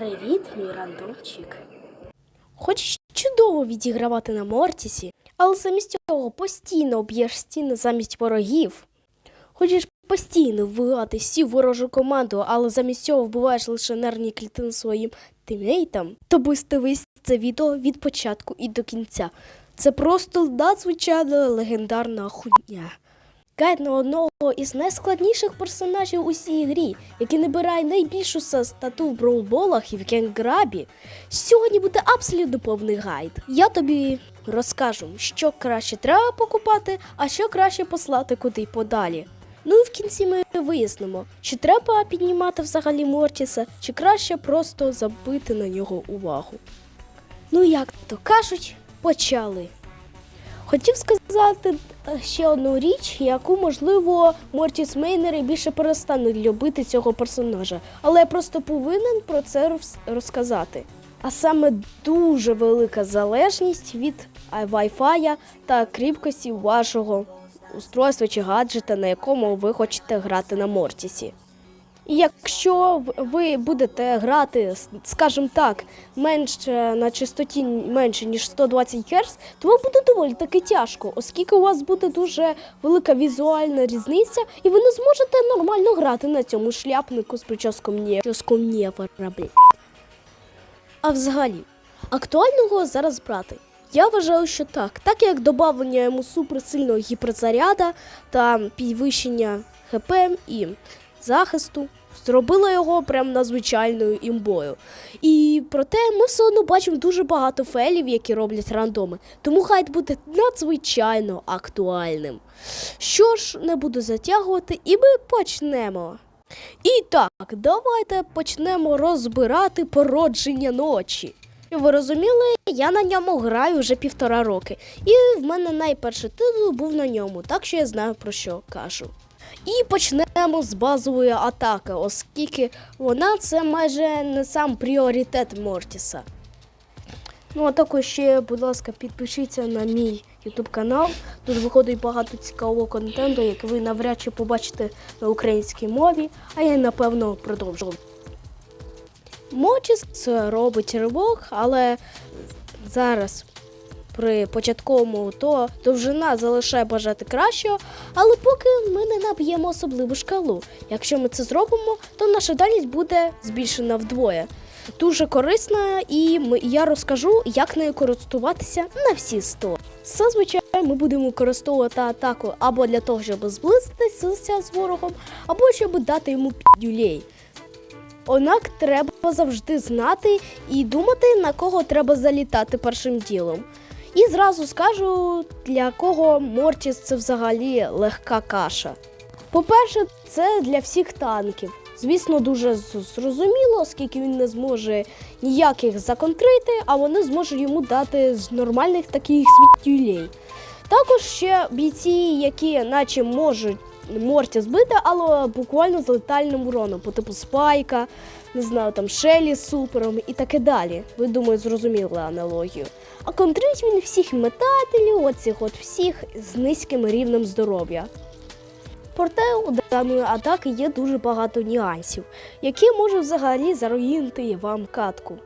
Привіт, мій рандомчик. Хочеш чудово відігравати на Мортісі, але замість цього постійно б'єш стіни замість ворогів. Хочеш постійно вбивати всю ворожу команду, але замість цього вбиваєш лише нервні клітини своїм тиммейтам, то дивись це відео від початку і до кінця. Це просто надзвичайно легендарна хуйня. Гайд на одного із найскладніших персонажів у цій грі, який набирає найбільшу стату в броуболах і в кенграбі. Сьогодні буде абсолютно повний гайд. Я тобі розкажу, що краще треба покупати, а що краще послати куди подалі. Ну і в кінці ми вияснимо, чи треба піднімати взагалі Мортіса, чи краще просто забити на нього увагу. Ну, як то кажуть, почали. Хотів сказати е, ще одну річ, яку, можливо, Мортіс Мейнери більше перестануть любити цього персонажа, але я просто повинен про це розказати. А саме дуже велика залежність від Wi-Fi та кріпкості вашого устройства чи гаджета, на якому ви хочете грати на Мортісі. Якщо ви будете грати, скажімо так, менше на частоті менше ніж 120 Гц, то вам буде доволі таки тяжко, оскільки у вас буде дуже велика візуальна різниця, і ви не зможете нормально грати на цьому шляпнику з прическом «Нє- прическом блін. А взагалі, актуального зараз брати. Я вважаю, що так, так як додавання йому суперсильного гіперзаряда та підвищення ХП і захисту зробило його прям надзвичайною імбою. І проте ми все одно бачимо дуже багато фейлів, які роблять рандоми, тому гайд буде надзвичайно актуальним. Що ж, не буду затягувати, і ми почнемо. І так, давайте почнемо розбирати породження ночі. Ви розуміли, я на ньому граю вже півтора роки, і в мене найперший титул був на ньому, так що я знаю про що кажу. І почнемо з базової атаки, оскільки вона це майже не сам пріоритет Мортіса. Ну, а також ще, будь ласка, підпишіться на мій YouTube канал. Тут виходить багато цікавого контенту, який ви навряд чи побачите на українській мові, а я напевно продовжу. Мочіс робить ривок, але зараз при початковому то довжина залишає бажати кращого, але поки ми не наб'ємо особливу шкалу. Якщо ми це зробимо, то наша дальність буде збільшена вдвоє. Дуже корисна, і я розкажу, як нею користуватися на всі 100. Зазвичай ми будемо використовувати атаку або для того, щоб зблизитися з ворогом, або щоб дати йому підюлей. Однак треба завжди знати і думати, на кого треба залітати першим ділом. І зразу скажу, для кого Мортіс це взагалі легка каша. По-перше, це для всіх танків. Звісно, дуже зрозуміло, оскільки він не зможе ніяких законтрити, а вони зможуть йому дати з нормальних таких світюлей. Також ще бійці, які наче можуть Морті збити, але буквально з летальним уроном, по типу Спайка, не знаю, там Шелі з супером і таке далі. Ви думаю, зрозуміли аналогію. А контрить він всіх метателів, оцих от всіх з низьким рівнем здоров'я. Проте у даної атаки є дуже багато нюансів, які можуть взагалі заруїнити вам катку.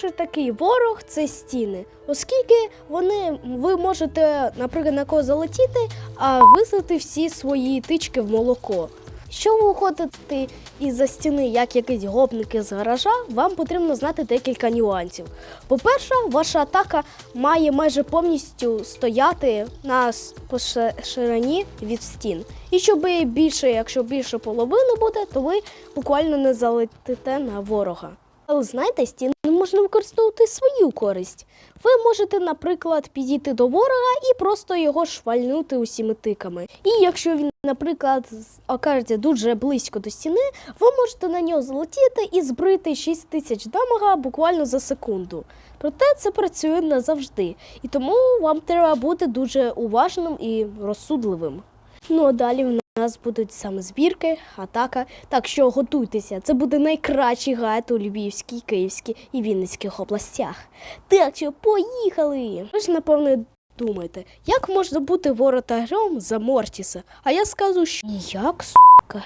Перший такий ворог це стіни, оскільки вони ви можете, наприклад, на кого залетіти, а висити всі свої тички в молоко. Щоб виходити із-за стіни, як якісь гопники з гаража, вам потрібно знати декілька нюансів. По-перше, ваша атака має майже повністю стояти на ширині від стін. І щоб більше, якщо більше половини буде, то ви буквально не залетите на ворога. Але знаєте, стіни можна використовувати свою користь. Ви можете, наприклад, підійти до ворога і просто його швальнути усіми тиками. І якщо він, наприклад, окажеться дуже близько до стіни, ви можете на нього залетіти і збрити 6 тисяч дамага буквально за секунду. Проте це працює не завжди, і тому вам треба бути дуже уважним і розсудливим. Ну а далі в нас будуть саме збірки, атака. Так що готуйтеся, це буде найкращий гайд у Львівській, Київській і Вінницьких областях. Так що поїхали! Ви ж напевно думаєте, як можна бути воротарем за Мортіса? А я скажу, що ніяк, сука.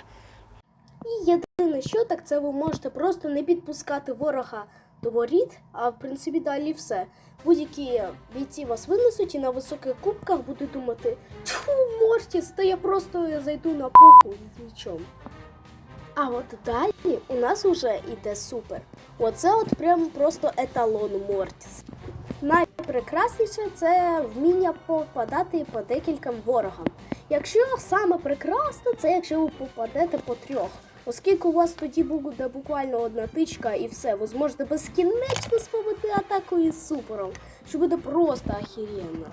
І єдине, що так це ви можете просто не підпускати ворога до воріт, а в принципі далі все. Будь-які бійці вас винесуть і на високих кубках будуть думати, тьфу, Мортіс, та я просто зайду на похуй нічому. А от далі у нас вже іде супер. Оце от прям просто еталон Мортіс. Найпрекрасніше це вміння попадати по декільком ворогам. Якщо саме прекрасно, це якщо ви попадете по трьох. Оскільки у вас тоді буде буквально одна тичка і все, ви зможете безкінечно спомити атаку із супером, що буде просто ахіренно.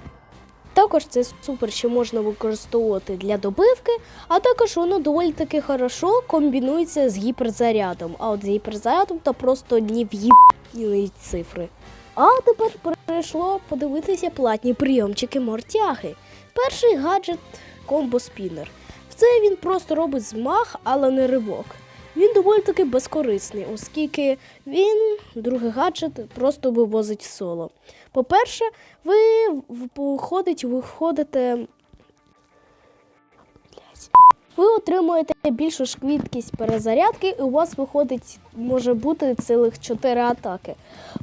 Також цей супер ще можна використовувати для добивки, а також воно доволі таки хорошо комбінується з гіперзарядом. А от з гіперзарядом то просто одні в'їбні цифри. А тепер прийшло подивитися платні прийомчики мортяги. Перший гаджет комбо спінер. В це він просто робить змах, але не ривок. Він доволі таки безкорисний, оскільки він, другий гаджет, просто вивозить соло. По-перше, ви виходить, виходите. Ви отримуєте більшу швидкість перезарядки, і у вас виходить, може бути цілих 4 атаки.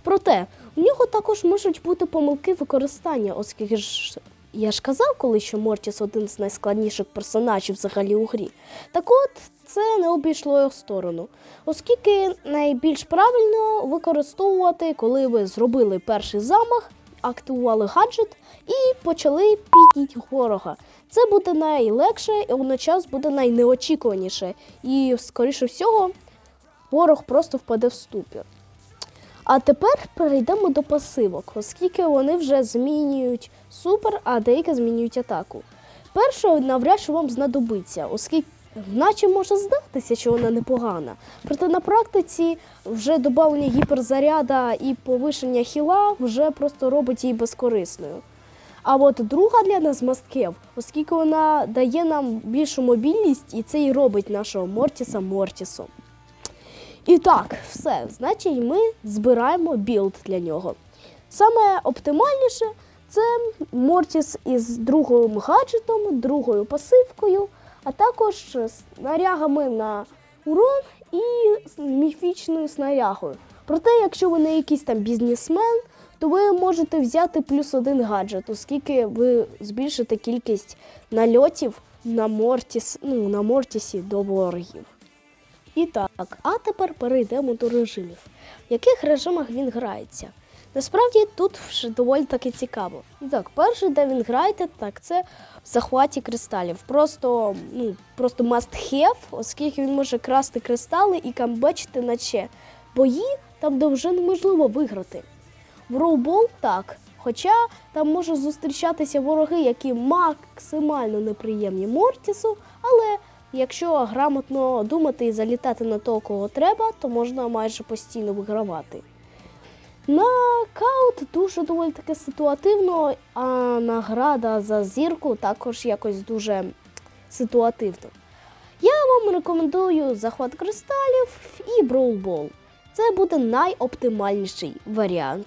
Проте, у нього також можуть бути помилки використання, оскільки ж я ж казав коли, що Мортіс один з найскладніших персонажів взагалі у грі. Так от, це не обійшло його сторону. Оскільки найбільш правильно використовувати, коли ви зробили перший замах, активували гаджет і почали підійти ворога. Це буде найлегше і водночас буде найнеочікуваніше. І, скоріше всього, ворог просто впаде в ступір. А тепер перейдемо до пасивок, оскільки вони вже змінюють супер, а деякі змінюють атаку. Перша навряд чи вам знадобиться, оскільки наче може здатися, що вона непогана. Проте на практиці вже додавлення гіперзаряда і повишення хіла вже просто робить її безкорисною. А от друга для нас масткев, оскільки вона дає нам більшу мобільність, і це і робить нашого Мортіса Мортісом. І так, все, значить, ми збираємо білд для нього. Саме оптимальніше це Мортіс із другим гаджетом, другою пасивкою, а також снарягами на урон і міфічною снарягою. Проте, якщо ви не якийсь там бізнесмен, то ви можете взяти плюс один гаджет, оскільки ви збільшите кількість нальотів на Мортіс, ну, на Мортісі до ворогів. І так, а тепер перейдемо до режимів. В яких режимах він грається? Насправді тут вже доволі таки цікаво. І так, перший, де він граєте, так це в захваті кристалів. Просто, ну, просто must have, оскільки він може красти кристали і камбечити наче бої, там, де вже неможливо виграти. В роубол так. Хоча там можуть зустрічатися вороги, які максимально неприємні Мортісу, але якщо грамотно думати і залітати на того, кого треба, то можна майже постійно вигравати. Нокаут дуже доволі таки ситуативно, а награда за зірку також якось дуже ситуативно. Я вам рекомендую захват кристалів і броубол. Це буде найоптимальніший варіант.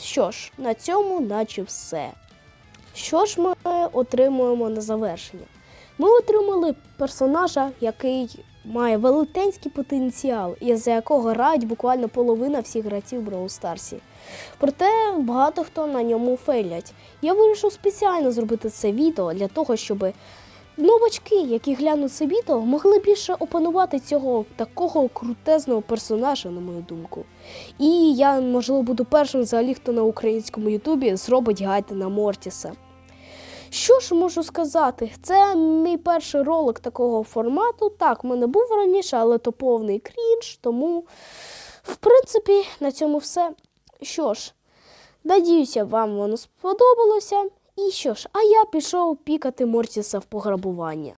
Що ж, на цьому наче все. Що ж ми отримуємо на завершення? Ми отримали персонажа, який має велетенський потенціал, і за якого грають буквально половина всіх гравців Brawl Старсі. Проте багато хто на ньому фейлять. Я вирішив спеціально зробити це відео для того, щоб новачки, які глянуть це відео, могли більше опанувати цього такого крутезного персонажа, на мою думку. І я, можливо, буду першим взагалі, хто на українському Ютубі зробить гайд на Мортіса. Що ж можу сказати? Це мій перший ролик такого формату. Так, в мене був раніше, але то повний крінж, тому, в принципі, на цьому все. Що ж, надіюся, вам воно сподобалося. І що ж, а я пішов пікати Мортіса в пограбування.